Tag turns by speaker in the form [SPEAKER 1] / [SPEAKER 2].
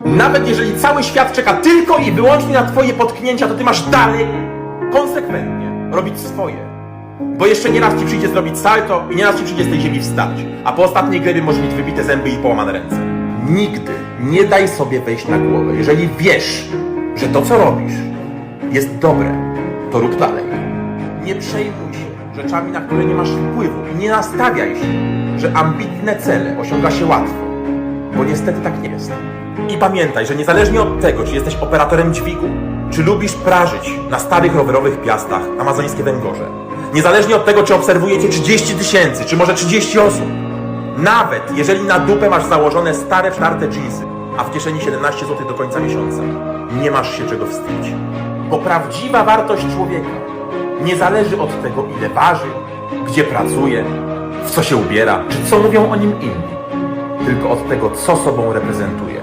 [SPEAKER 1] Nawet jeżeli cały świat czeka tylko i wyłącznie na twoje potknięcia, to ty masz dalej konsekwentnie robić swoje. Bo jeszcze nie raz ci przyjdzie zrobić salto i nie raz ci przyjdzie z tej ziemi wstać. A po ostatniej glebie może mieć wybite zęby i połamane ręce. Nigdy nie daj sobie wejść na głowę. Jeżeli wiesz, że to co robisz jest dobre, to rób dalej. Nie przejmuj się rzeczami, na które nie masz wpływu i nie nastawiaj się, że ambitne cele osiąga się łatwo, bo niestety tak nie jest. I pamiętaj, że niezależnie od tego, czy jesteś operatorem dźwigu, czy lubisz prażyć na starych rowerowych piastach amazońskie węgorze, niezależnie od tego, czy obserwuje cię 30 tysięcy, czy może 30 osób, nawet jeżeli na dupę masz założone stare, cztarte jeansy, a w kieszeni 17 zł do końca miesiąca, nie masz się czego wstydzić. Bo prawdziwa wartość człowieka nie zależy od tego, ile waży, gdzie pracuje, w co się ubiera, czy co mówią o nim inni, tylko od tego, co sobą reprezentuje.